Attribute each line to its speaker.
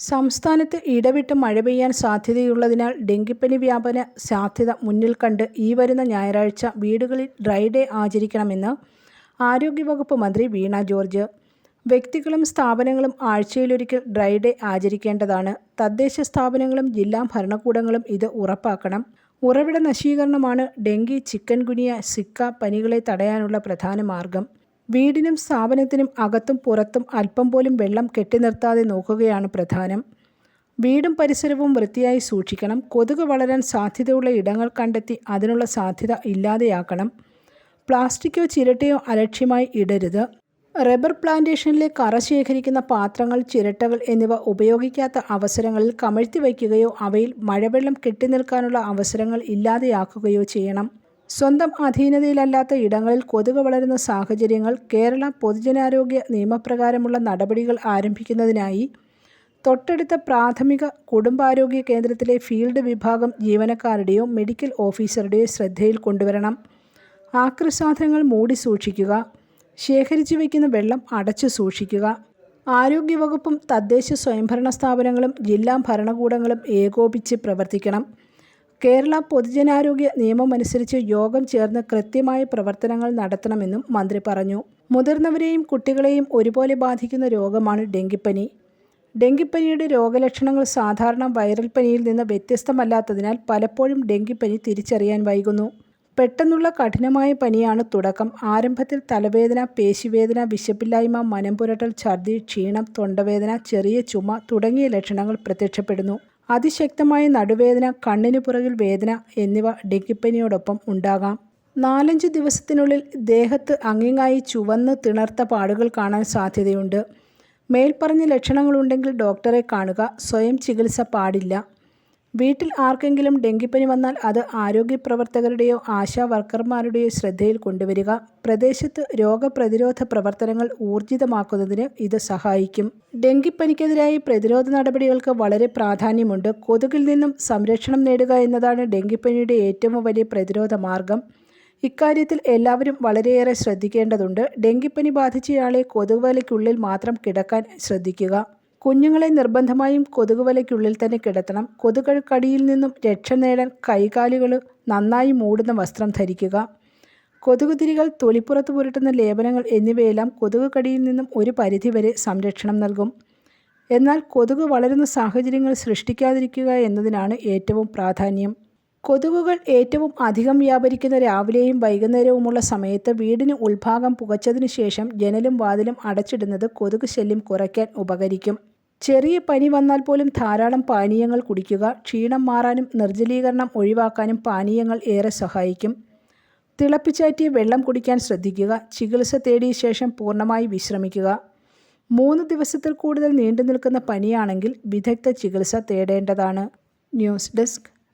Speaker 1: സംസ്ഥാനത്ത് ഇടവിട്ട് മഴ പെയ്യാൻ സാധ്യതയുള്ളതിനാൽ ഡെങ്കിപ്പനി വ്യാപന സാധ്യത മുന്നിൽ കണ്ട് ഈ വരുന്ന ഞായറാഴ്ച വീടുകളിൽ ഡ്രൈ ഡേ ആചരിക്കണമെന്ന് ആരോഗ്യവകുപ്പ് മന്ത്രി വീണ ജോർജ്. വ്യക്തികളും സ്ഥാപനങ്ങളും ആഴ്ചയിലൊരിക്കൽ ഡ്രൈ ഡേ ആചരിക്കേണ്ടതാണ്. തദ്ദേശ സ്ഥാപനങ്ങളും ജില്ലാ ഭരണകൂടങ്ങളും ഇത് ഉറപ്പാക്കണം. ഉറവിട നശീകരണമാണ് ഡെങ്കി ചിക്കൻ ഗുനിയ സിക്ക പനികളെ തടയാനുള്ള പ്രധാന മാർഗം. വീടിനും സ്ഥാപനത്തിനും അകത്തും പുറത്തും അല്പം പോലും വെള്ളം കെട്ടിനിർത്താതെ നോക്കുകയാണ് പ്രധാനം. വീടും പരിസരവും വൃത്തിയായി സൂക്ഷിക്കണം. കൊതുക് വളരാൻ സാധ്യതയുള്ള ഇടങ്ങൾ കണ്ടെത്തി അതിനുള്ള സാധ്യത ഇല്ലാതെയാക്കണം. പ്ലാസ്റ്റിക്കോ ചിരട്ടയോ അലക്ഷ്യമായി ഇടരുത്. റബ്ബർ പ്ലാന്റേഷനിലെ കറ ശേഖരിക്കുന്ന പാത്രങ്ങൾ ചിരട്ടകൾ എന്നിവ ഉപയോഗിക്കാത്ത അവസരങ്ങളിൽ കമഴ്ത്തി വയ്ക്കുകയോ അവയിൽ മഴവെള്ളം കെട്ടിനിൽക്കാനുള്ള അവസരങ്ങൾ ഇല്ലാതെയാക്കുകയോ ചെയ്യണം. സ്വന്തം അധീനതയിലല്ലാത്ത ഇടങ്ങളിൽ കൊതുക് വളരുന്ന സാഹചര്യങ്ങൾ കേരള പൊതുജനാരോഗ്യ നിയമപ്രകാരമുള്ള നടപടികൾ ആരംഭിക്കുന്നതിനായി തൊട്ടടുത്ത പ്രാഥമിക കുടുംബാരോഗ്യ കേന്ദ്രത്തിലെ ഫീൽഡ് വിഭാഗം ജീവനക്കാരുടെയോ മെഡിക്കൽ ഓഫീസറുടെയോ ശ്രദ്ധയിൽ കൊണ്ടുവരണം. ആക്രസാധനങ്ങൾ മൂടി സൂക്ഷിക്കുക. ശേഖരിച്ചു വയ്ക്കുന്ന വെള്ളം അടച്ചു സൂക്ഷിക്കുക. ആരോഗ്യവകുപ്പും തദ്ദേശ സ്വയംഭരണ സ്ഥാപനങ്ങളും ജില്ലാ ഭരണകൂടങ്ങളും ഏകോപിച്ച് പ്രവർത്തിക്കണം. കേരള പൊതുജനാരോഗ്യ നിയമം അനുസരിച്ച് യോഗം ചേർന്ന് കൃത്യമായ പ്രവർത്തനങ്ങൾ നടത്തണമെന്നും മന്ത്രി പറഞ്ഞു. മുതിർന്നവരെയും കുട്ടികളെയും ഒരുപോലെ ബാധിക്കുന്ന രോഗമാണ് ഡെങ്കിപ്പനി. ഡെങ്കിപ്പനിയുടെ രോഗലക്ഷണങ്ങൾ സാധാരണ വൈറൽ പനിയിൽ നിന്ന് വ്യത്യസ്തമല്ലാത്തതിനാൽ പലപ്പോഴും ഡെങ്കിപ്പനി തിരിച്ചറിയാൻ വൈകുന്നു. പെട്ടെന്നുള്ള കഠിനമായ പനിയാണ് തുടക്കം. ആരംഭത്തിൽ തലവേദന പേശിവേദന വിശപ്പില്ലായ്മ മനംപുരട്ടൽ ഛർദി ക്ഷീണം തൊണ്ടവേദന ചെറിയ ചുമ തുടങ്ങിയ ലക്ഷണങ്ങൾ പ്രത്യക്ഷപ്പെടുന്നു. അതിശക്തമായ നടുവേദന കണ്ണിനു പുറകിൽ വേദന എന്നിവ ഡെങ്കിപ്പനിയോടൊപ്പം ഉണ്ടാകാം. നാലഞ്ച് ദിവസത്തിനുള്ളിൽ ദേഹത്ത് അങ്ങിങ്ങായി ചുവന്ന് തിണർത്ത പാടുകൾ കാണാൻ സാധ്യതയുണ്ട്. മേൽപ്പറഞ്ഞ ലക്ഷണങ്ങളുണ്ടെങ്കിൽ ഡോക്ടറെ കാണുക. സ്വയം ചികിത്സ പാടില്ല. വീട്ടിൽ ആർക്കെങ്കിലും ഡെങ്കിപ്പനി വന്നാൽ അത് ആരോഗ്യ ആരോഗ്യപ്രവർത്തകരുടെയോ ആശാ വർക്കർമാരുടെയോ ശ്രദ്ധയിൽ കൊണ്ടുവരിക. പ്രദേശത്ത് രോഗപ്രതിരോധ പ്രവർത്തനങ്ങൾ ഊർജിതമാക്കുന്നതിന് ഇത് സഹായിക്കും. ഡെങ്കിപ്പനിക്കെതിരായി പ്രതിരോധ നടപടികൾക്ക് വളരെ പ്രാധാന്യമുണ്ട്. കൊതുകിൽ നിന്നും സംരക്ഷണം നേടുക എന്നതാണ് ഡെങ്കിപ്പനിയുടെ ഏറ്റവും വലിയ പ്രതിരോധ മാർഗം. ഇക്കാര്യത്തിൽ എല്ലാവരും വളരെയേറെ ശ്രദ്ധിക്കേണ്ടതുണ്ട്. ഡെങ്കിപ്പനി ബാധിച്ചയാളെ കൊതുകുവലയ്ക്കുള്ളിൽ മാത്രം കിടക്കാൻ ശ്രദ്ധിക്കുക. കുഞ്ഞുങ്ങളെ നിർബന്ധമായും കൊതുകുവലയ്ക്കുള്ളിൽ തന്നെ കിടത്തണം. കൊതുകടിയിൽ നിന്നും രക്ഷ നേടാൻ കൈകാലുകൾ നന്നായി മൂടുന്ന വസ്ത്രം ധരിക്കുക. കൊതുകുതിരികൾ തൊലിപ്പുറത്ത് പുരട്ടുന്ന ലേപനങ്ങൾ എന്നിവയെല്ലാം കൊതുക് കടിയിൽ നിന്നും ഒരു പരിധിവരെ സംരക്ഷണം നൽകും. എന്നാൽ കൊതുക് വളരുന്ന സാഹചര്യങ്ങൾ സൃഷ്ടിക്കാതിരിക്കുക എന്നതിനാണ് ഏറ്റവും പ്രാധാന്യം. കൊതുകുകൾ ഏറ്റവും അധികം വ്യാപരിക്കുന്ന രാവിലെയും വൈകുന്നേരവുമുള്ള സമയത്ത് വീടിന് ഉൾഭാഗം പുകച്ചതിനു ശേഷം ജനലും വാതിലും അടച്ചിടുന്നത് കൊതുക് ശല്യം കുറയ്ക്കാൻ ഉപകരിക്കും. ചെറിയ പനി വന്നാൽ പോലും ധാരാളം പാനീയങ്ങൾ കുടിക്കുക ക്ഷീണം മാറാനും നിർജലീകരണം ഒഴിവാക്കാനും പാനീയങ്ങൾ ഏറെ സഹായിക്കും. തിളപ്പിച്ചാറ്റിയ വെള്ളം കുടിക്കാൻ ശ്രദ്ധിക്കുക ചികിത്സ തേടിയ ശേഷം പൂർണമായി വിശ്രമിക്കുക. മൂന്ന് ദിവസത്തിൽ കൂടുതൽ നീണ്ടു നിൽക്കുന്ന പനിയാണെങ്കിൽ വിദഗ്ധ ചികിത്സ തേടേണ്ടതാണ്. News desk